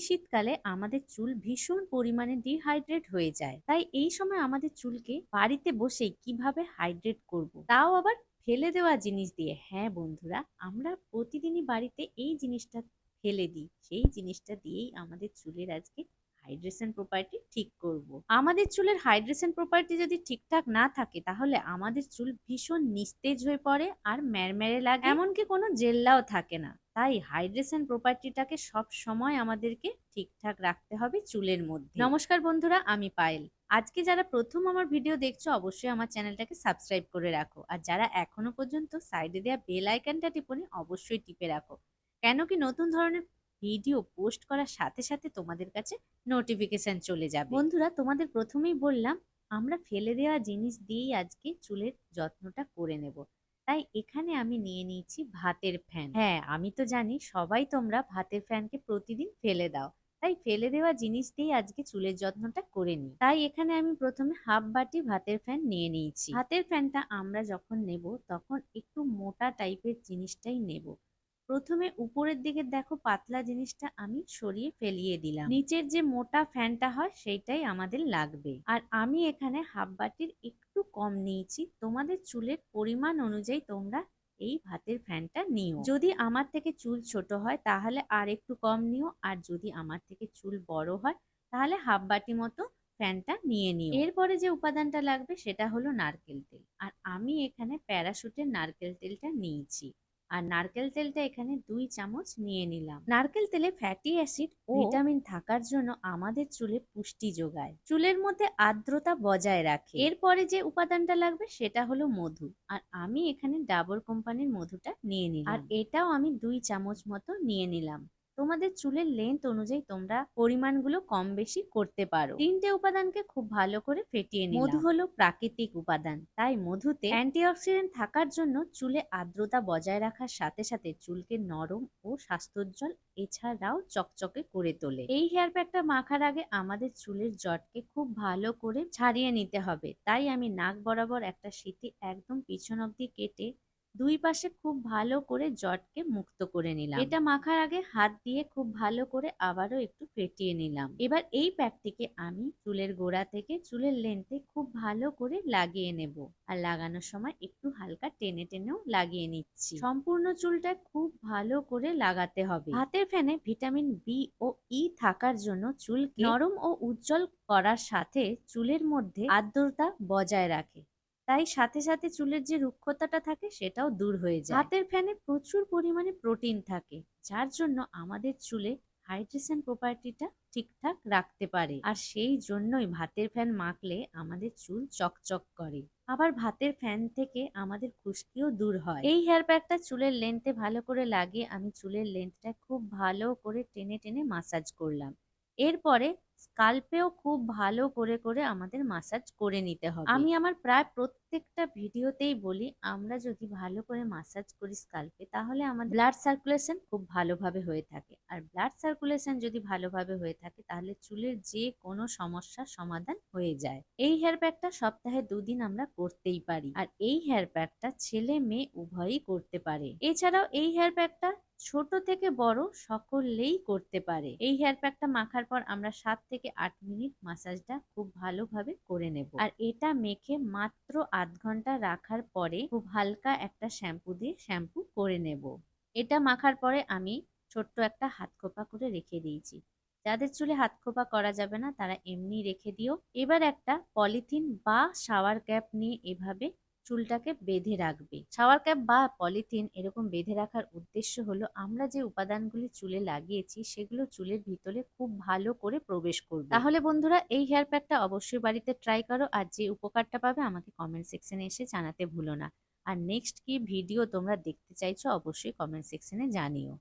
শীতকালে আমাদের চুল ভীষণ পরিমাণে ডিহাইড্রেট হয়ে যায়। তাই এই সময় আমাদের চুলকে বাড়িতে বসে কীভাবে হাইড্রেট করব। তাও আবার ফেলে দেওয়া জিনিস দিয়ে। হ্যাঁ বন্ধুরা, আমরা প্রতিদিনই বাড়িতে এই জিনিসটা ফেলে দিই। সেই জিনিসটা দিয়েই আমাদের চুলের আজকে হাইড্রেশন প্রপার্টি ঠিক করব। আমাদের চুলের হাইড্রেশন প্রপার্টি যদি ঠিকঠাক না থাকে, তাহলে আমাদের চুল ভীষণ নিস্তেজ হয়ে পড়ে আর ম্যারম্যারে লাগে। এমনকি কোনো জেল্লাও থাকে না। তাই হাইড্রেশন প্রপার্টিটাকে সব সময় আমাদেরকে ঠিকঠাক রাখতে হবে চুলের মধ্যে। নমস্কার বন্ধুরা, আমি পায়েল। আজকে যারা প্রথম আমার ভিডিও দেখছ, অবশ্যই আমার চ্যানেলটাকে সাবস্ক্রাইব করে রাখো। আর যারা এখনও পর্যন্ত সাইডে দেওয়া বেল আইকনটা টিপনি, অবশ্যই টিপে রাখো। কেন কি নতুন ধরনের ভিডিও পোস্ট করার সাথে সাথে তোমাদের কাছে নোটিফিকেশন চলে যাবে। বন্ধুরা তোমাদের প্রথমেই বললাম আমরা ফেলে দেওয়া জিনিস দিয়েই আজকে চুলের যত্নটা করে নেব। তাই এখানে আমি নিয়ে নিয়েছি ভাতের ফ্যান। হ্যাঁ আমি তো জানি সবাই তোমরা ভাতের ফ্যানকে প্রতিদিন ফেলে দাও। তাই ফেলে দেওয়া জিনিস দিয়েই আজকে চুলের যত্নটা করে নিই। তাই এখানে আমি প্রথমে হাফ বাটি ভাতের ফ্যান নিয়ে নিয়েছি। ভাতের ফ্যানটা আমরা যখন নেব তখন একটু মোটা টাইপের জিনিসটাই নেব। প্রথমে উপরের দিকে দেখো পাতলা জিনিসটা আমি সরিয়ে ফেলিয়ে দিলাম। নিচের যে মোটা ফ্যানটা হয় সেইটাই আমাদের লাগবে। আর আমি এখানে হাফ বাটির একটু কম নিয়েছি। তোমাদের চুলের পরিমাণ অনুযায়ী তোমরা এই ভাতের ফ্যানটা নিও। যদি আমার থেকে চুল ছোট হয় তাহলে আর একটু কম নিও। আর যদি আমার থেকে চুল বড় হয় তাহলে হাফ বাটি মতো ফ্যানটা নিয়ে নিও। এরপরে যে উপাদানটা লাগবে সেটা হলো নারকেল তেল। আর আমি এখানে প্যারাশুটের নারকেল তেলটা নিয়েছি। আর নারকেল তেলটা এখানে দুই চামচ নিয়ে নিলাম। নারকেল তেলে ফ্যাটি অ্যাসিড ও ভিটামিন থাকার জন্য আমাদের চুলে পুষ্টি যোগায়। চুলের মধ্যে আর্দ্রতা বজায় রাখে। এরপরে যে উপাদানটা লাগবে সেটা হলো মধু। আর আমি এখানে ডাবর কোম্পানির মধুটা নিয়ে নিলাম। আর এটাও আমি দুই চামচ মতো নিয়ে নিলাম। তোমাদের চুলের লেন্থ অনুযায়ী তোমরা পরিমাণগুলো কম বেশি করতে পারো। তিনটে উপাদানকে খুব ভালো করে ফেটিয়ে নিলাম। মধু হলো প্রাকৃতিক উপাদান, তাই মধুতে অ্যান্টিঅক্সিডেন্ট থাকার জন্য চুলে আর্দ্রতা বজায় রাখার সাথে সাথে চুলকে নরম ও স্বাস্থ্যোজ্জ্বল এছাড়াও চকচকে করে তোলে। এই হেয়ার প্যাকটা মাখার আগে আমাদের চুলের জটকে খুব ভালো করে ছাড়িয়ে নিতে হবে। তাই আমি নাক বরাবর একটা শীতে একদম পিছন অব্দি কেটে দুই পাশে খুব ভালো করে জটকে মুক্ত করে নিলাম। এটা মাখার আগে হাত দিয়ে খুব ভালো করে আবারও একটু ফেটিয়ে নিলাম। এবার এই প্যাকটিকে আমি চুলের গোড়া থেকে চুলের লেন্থে খুব ভালো করে লাগিয়ে নেব। আর লাগানোর সময় একটু হালকা টেনে টেনেও লাগিয়ে নিচ্ছি। সম্পূর্ণ চুলটা খুব ভালো করে লাগাতে হবে। হাতের ফ্যানে ভিটামিন বি ও ই থাকার জন্য চুলকে নরম ও উজ্জ্বল করার সাথে চুলের মধ্যে আর্দ্রতা বজায় রাখে। তাই সাথে সাথে চুলের যে রুক্ষতাটা থাকে সেটাও দূর হয়ে যায়। ভাতের ফ্যানে প্রচুর পরিমাণে প্রোটিন থাকে, যার জন্য আমাদের চুলে হাইড্রেশন প্রপার্টিটা ঠিকঠাক রাখতে পারে। আর সেই জন্যই ভাতের ফ্যান মাখলে আমাদের চুল চকচক করে। আবার ভাতের ফ্যান থেকে আমাদের খুশকিও দূর হয়। এই হেয়ার প্যাকটা চুলের লেন্থে ভালো করে লাগিয়ে আমি চুলের লেন্থটা খুব ভালো করে টেনে টেনে মাসাজ করলাম। এরপরে স্কাল্পেও খুব ভালো করে করে আমাদের মাসাজ করে নিতে হবে। আমি আমার প্রায় প্রত্যেকটা ভিডিওতেই বলি, আমরা যদি ভালো করে মাসাজ করি স্কাল্পে তাহলে আমাদের ব্লাড সার্কুলেশন খুব ভালোভাবে হয়ে থাকে। আর ব্লাড সার্কুলেশন যদি ভালোভাবে হয়ে থাকে, তাহলে চুলের যে কোনো সমস্যার সমাধান হয়ে যায়। এই হেয়ার প্যাকটা সপ্তাহে দুদিন আমরা করতেই পারি। আর এই হেয়ার প্যাকটা ছেলে মেয়ে উভয়ই করতে পারে। এছাড়াও এই হেয়ার প্যাকটা ছোট থেকে বড় সকলেই করতে পারে। এই হেয়ার প্যাকটা মাখার পর আমরা সাত থেকে আট মিনিট মাসাজটা খুব ভালোভাবে করে নেব। আর এটা মেখে মাত্র আধ ঘণ্টা রাখার পরে খুব হালকা একটা শ্যাম্পু দিয়ে শ্যাম্পু করে নেব। এটা মাখার পরে আমি ছোট্ট একটা হাত খোপা করে রেখে দিয়েছি। যাদের চুলে হাত খোপা করা যাবে না, তারা এমনি রেখে দিও। এবার একটা পলিথিন বা শাওয়ার ক্যাপ নিয়ে এভাবে চুলটাকে বেঁধে রাখবে। শাওয়ার ক্যাপ বা পলিথিন এরকম বেঁধে রাখার উদ্দেশ্য হলো, আমরা যে উপাদানগুলি চুলে লাগিয়েছি, সেগুলো চুলের ভিতরে খুব ভালো করে প্রবেশ করবে। তাহলে বন্ধুরা, এই হেয়ার প্যাকটা অবশ্যই বাড়িতে ট্রাই করো আর যে উপকারটা পাবে আমাকে কমেন্ট সেকশনে এসে জানাতে ভুলো না। আর নেক্সট কি ভিডিও তোমরা দেখতে চাইছো, অবশ্যই কমেন্ট সেকশনে জানিও।